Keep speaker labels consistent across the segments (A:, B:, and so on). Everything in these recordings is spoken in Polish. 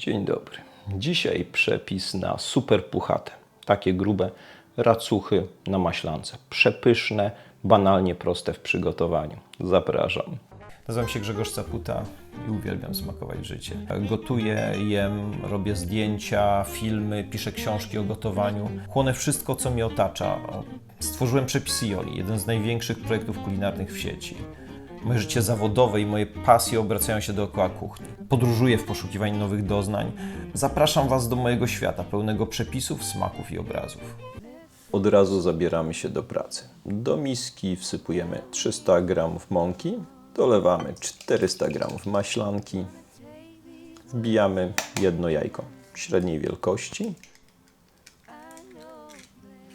A: Dzień dobry. Dzisiaj przepis na super puchate, takie grube racuchy na maślance. Przepyszne, banalnie proste w przygotowaniu. Zapraszam. Nazywam się Grzegorz Caputa i uwielbiam smakować życie. Gotuję, jem, robię zdjęcia, filmy, piszę książki o gotowaniu. Chłonę wszystko, co mnie otacza. Stworzyłem przepis Joli, jeden z największych projektów kulinarnych w sieci. Moje życie zawodowe i moje pasje obracają się dookoła kuchni. Podróżuję w poszukiwaniu nowych doznań. Zapraszam Was do mojego świata, pełnego przepisów, smaków i obrazów. Od razu zabieramy się do pracy. Do miski wsypujemy 300 g mąki, dolewamy 400 g maślanki, wbijamy jedno jajko średniej wielkości,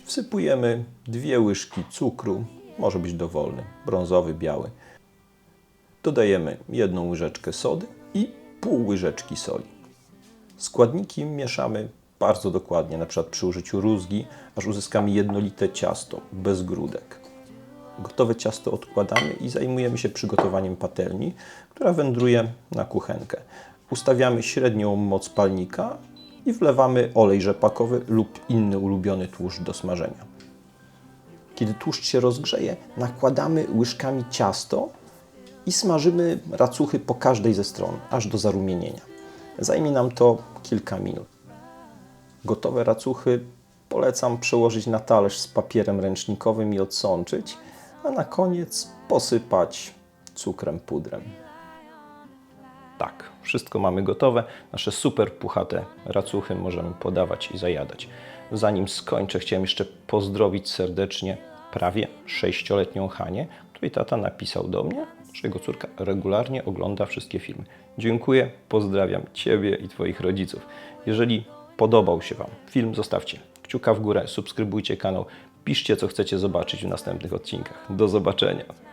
A: wsypujemy dwie łyżki cukru, może być dowolny, brązowy, biały. Dodajemy jedną łyżeczkę sody i pół łyżeczki soli. Składniki mieszamy bardzo dokładnie, na przykład przy użyciu rózgi, aż uzyskamy jednolite ciasto, bez grudek. Gotowe ciasto odkładamy i zajmujemy się przygotowaniem patelni, która wędruje na kuchenkę. Ustawiamy średnią moc palnika i wlewamy olej rzepakowy lub inny ulubiony tłuszcz do smażenia. Kiedy tłuszcz się rozgrzeje, nakładamy łyżkami ciasto i smażymy racuchy po każdej ze stron, aż do zarumienienia. Zajmie nam to kilka minut. Gotowe racuchy polecam przełożyć na talerz z papierem ręcznikowym i odsączyć, a na koniec posypać cukrem pudrem. Tak, wszystko mamy gotowe. Nasze super puchate racuchy możemy podawać i zajadać. Zanim skończę, chciałem jeszcze pozdrowić serdecznie prawie sześcioletnią Hanię, której tata napisał do mnie, że jego córka regularnie ogląda wszystkie filmy. Dziękuję, pozdrawiam Ciebie i Twoich rodziców. Jeżeli podobał się Wam film, zostawcie kciuka w górę, subskrybujcie kanał, piszcie co chcecie zobaczyć w następnych odcinkach. Do zobaczenia.